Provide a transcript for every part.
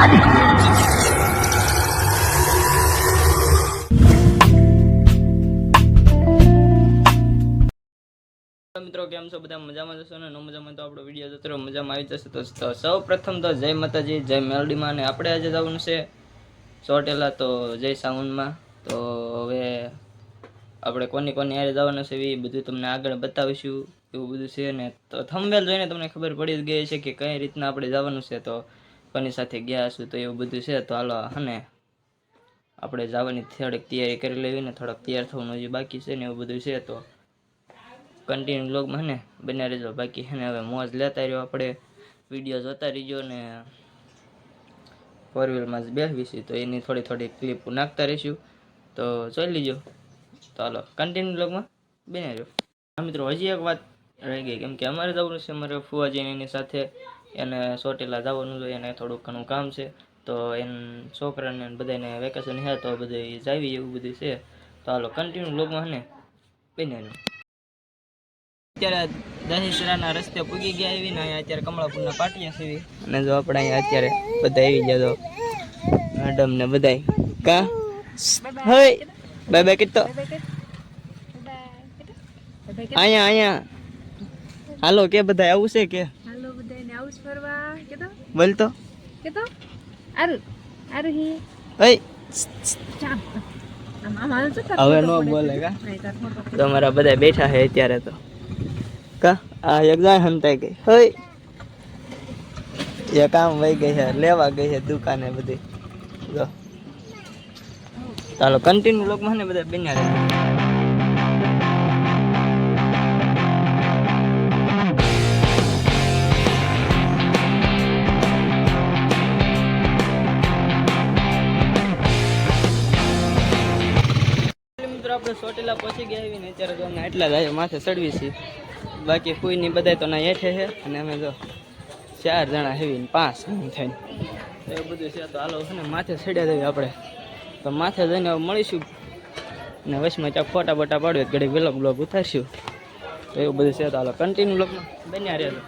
મિત્રો, કેમ છો? બધા મજામાં જશો ને? ન મજામાં તો આપણો વીડિયો જતો મજામાં આવી જશે તો સૌ પ્રથમ તો જય માતાજી, જય મેલડીમાં. અને આપણે આજે જવાનું છે ચોટેલા, તો જય સાઉન્ડમાં તો હવે આપણે કોની કોની હારે જવાનું છે એ બધું તમને આગળ બતાવીશું, એવું બધું છે ને. તો થંબેલ જોઈને તમને ખબર પડી જ ગઈ છે કે કઈ રીતના આપણે જવાનું છે. તો કોની સાથે ગયા હશું તો એવું બધું છે. તો હાલો, હને, આપણે જવાની થોડીક તૈયારી કરી લેવી ને થોડાક તૈયાર થવાનું હજી બાકી છે ને એવું બધું છે. તો કન્ટિન્યુ બ્લોગમાં ને બન્યા રહેજો. બાકી છે ને હવે મોજ લેતા રહ્યો આપણે. વીડિયો જોતા રહીજો ને ફોર વ્હીલમાં જ બેસવી તો એની થોડી થોડી ક્લિપ નાખતા રહીશું. તો જોઈ લીજો. તો હાલો કન્ટિન્યુ બ્લોગમાં બન્યા રહ્યો. મિત્રો, હજી એક વાત રહી ગઈ. કેમ કે અમારે જવાનું છે, અમારે ફુવાજીની સાથે એને ચોટીલા જવાનું જોઈએ એને થોડુંક ઘણું કામ છે. તો એને છોકરાને બધાને વેકેશન હે તો બધું જાવી એવું બધું છે. તો હાલો કન્ટિન્યુ છે ને, બન્યા અત્યારે દહીસરાના રસ્તે પૂગી ગયા આવી ને અહીંયા અત્યારે કમળાપુરના પાટિયા છે અને જો આપણે અહીંયા અત્યારે બધા આવી ગયા તો મેડમ ને બધા કા? હોય, બાય બાય કીધો. અહીંયા અહીંયા. હાલો, કે બધા આવું છે કે હાલો બધાને આવું જ ફરવા કેતો બોલ તો. કેતો? આરુ આરુ હી. ઓય હવે નો બોલે કા? તો અમારા બધા બેઠા છે અત્યારે તો. કા? આ એક હંતાઈ ગઈ. હોય એ કામ વહી ગઈ છે લેવા ગઈ છે દુકાને બધી. જો. ચાલો કન્ટિન્યુ લોકમાં ને બધા બન્યા રહે આપણે ચોટીલા પહોંચી ગયા આવીને અત્યારે તો અમે એટલા જ માથે ચડવી છીએ બાકી કોઈની બધા તો ના હેઠે છે અને અમે જો ચાર જણા હેવી પાંચ એમ થઈને. એ બધું છે તો હાલો છે ને માથે ચડ્યા દઈએ આપણે. તો માથે જઈને મળીશું. ને વચમાં ત્યાં ફોટા બોટા પાડ્યો ઘડી વેલોગ બ્લોગ ઉતારશું. તો એવું બધું છે તો હાલો કન્ટિન્યુ બ્લોગમાં બન્યા રહેજો.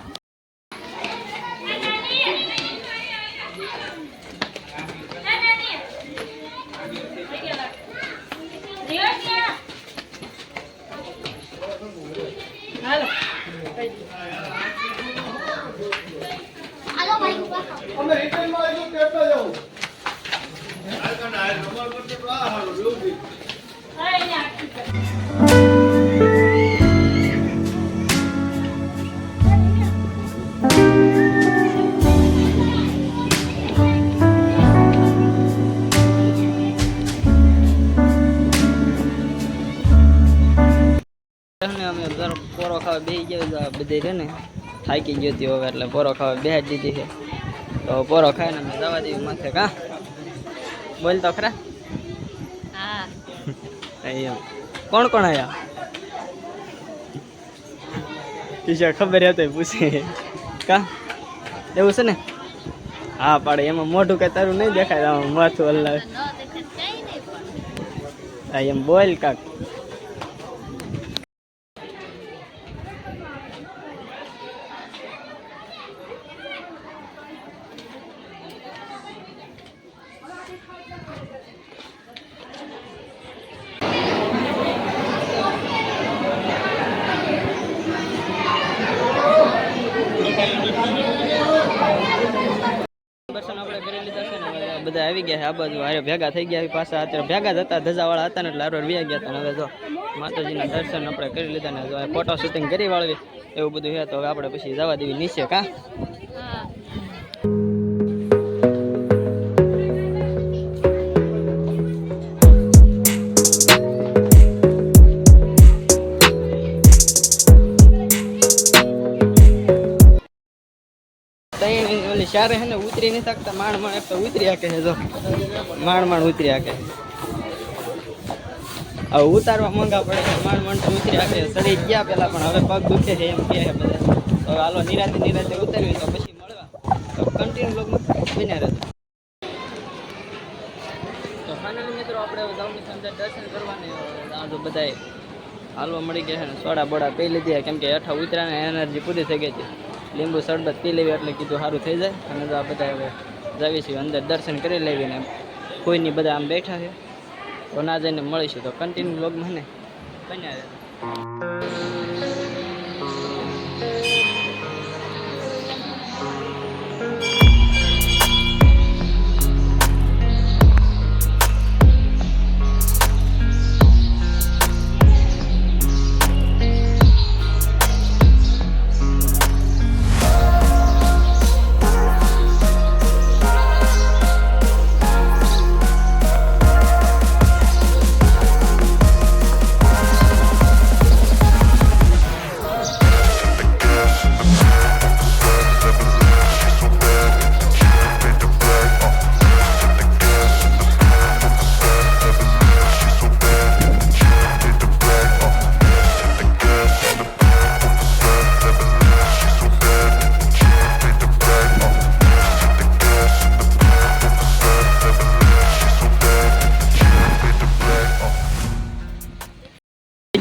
અને અમે દર પોરો ખાવા બેસી ગયા બધે છે ને થાકી ગયો હતી હવે એટલે પોરો ખાવા બેહાડી દીધી છે. તો પોરો ખાઈને અમે જવા દેવી માથે કા? બોલ તો ખરા. હા. કોણ કોણ આયા? ટીચર ખબર હતી પૂછે. કા? એવું છે ને? હા પાડે. એમાં મોઢું કઈ તારું નહીં દેખાય આમાં માથું હલાવે. એમ બોલ કાક દર્શન આપણે કરી લીધા છે ને હવે બધા આવી ગયા આ બાજુ. હારે ભેગા થઈ ગયા પાછા. અત્યારે ભેગા જ હતા, ધજાવાળા હતા ને એટલે હારો વ્યા ગયા હતા હવે જો. માતાજીના દર્શન આપણે કરી લીધા ને જો ફોટો શૂટિંગ કરી વાળવી. એવું બધું છે તો હવે આપણે પછી જવા દેવી નીચે, કા? ઓલી હે ને ઉતરી નહીં શકતા, માણ માણ એક તો ઉતરી આકે છે જો. માણ માણ ઉતરી આકે હવે ઉતારવા મોંઘા પડે છે, માણ માણ ઉતરી આકે સડી ગયા પેલા પણ હવે પગ દુખે છે એમ કે છે બધા. હવે હાલો નિરાતે નિરાતે ઉતારવી તો પછી મળવા. તો કન્ટિન્યુ બ્લોગમાં બન્યા રહેજો. તો ફાઇનલી મિત્રો આપણે ગામની અંદર દર્શન કરવાને આ બધાએ હાલવા મળી ગયા છે સોડા બોડા પી લીધી. કેમ કે હેઠા ઉતરાને એનર્જી પૂરી થઈ ગઈ હતી લીંબુ શરબત પી લેવી એટલે કીધું સારું થઈ જાય. અને તો આ બધા હવે જાવી અંદર દર્શન કરી લેવી ને કોઈની બધા આમ બેઠા છે. તો ના જઈને મળીશું તો કન્ટિન્યુ લોગ મને બન્યા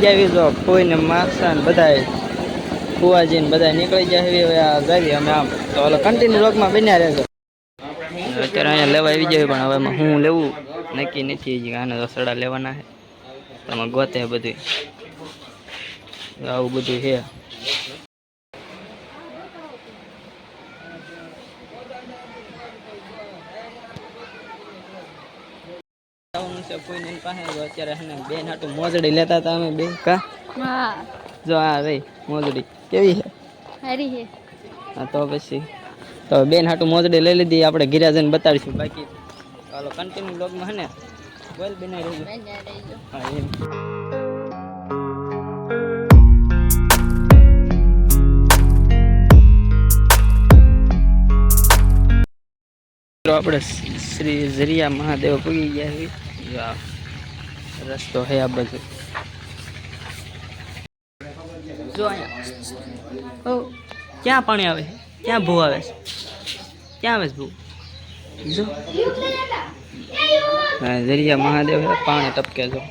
રહેજો. જાવી જો કોઈને માસા ને બધાય ફુવાજી ને બધા નીકળી જાય હવે આ જાવી અમે આમ. તો ઓલો કન્ટિન્યુ રોગમાં બન્યા રહેજો. અત્યારે અહીંયા લેવા આવી જાય પણ હવે હું લેવું? નક્કી નથી આને રસડા લેવાના છે. તમે ગોતે બધું આવું બધું છે. પાસે તો અત્યારે છે બેન હાટું મોજડી લેતા હતા અમે બે. કા? જો આ રહી મોજડી. કેવી છે? હે હા તો પછી. તો બેન હાટું મોજડી લઈ લીધી આપણે ગિરાજન બતાડીશું બાકી. ચાલો કન્ટિન્યુ બ્લોગમાં હે ને. બોલ બનાવી રહેજો. હા એમ. આપણે શ્રી ઝરિયા મહાદેવ પૂગી ગયા છીએ. જો આ રસ્તો હે આ બધો. જો અહીંયા. ઓ, ક્યાં પાણી આવે? ક્યાં ભૂ આવે છે? ક્યાં આવે છે ભૂ? જો. દરિયા મહાદેવ પાણી ટપકે જો.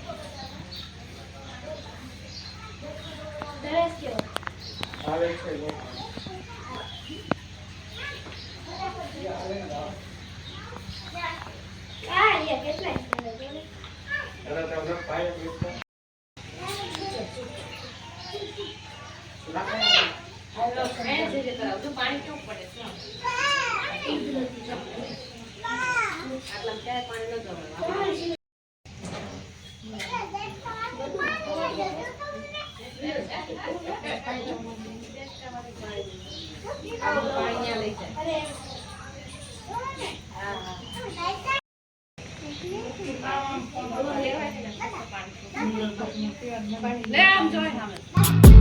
આવે છે Từ nay tao. લે આમ જોઈ સામે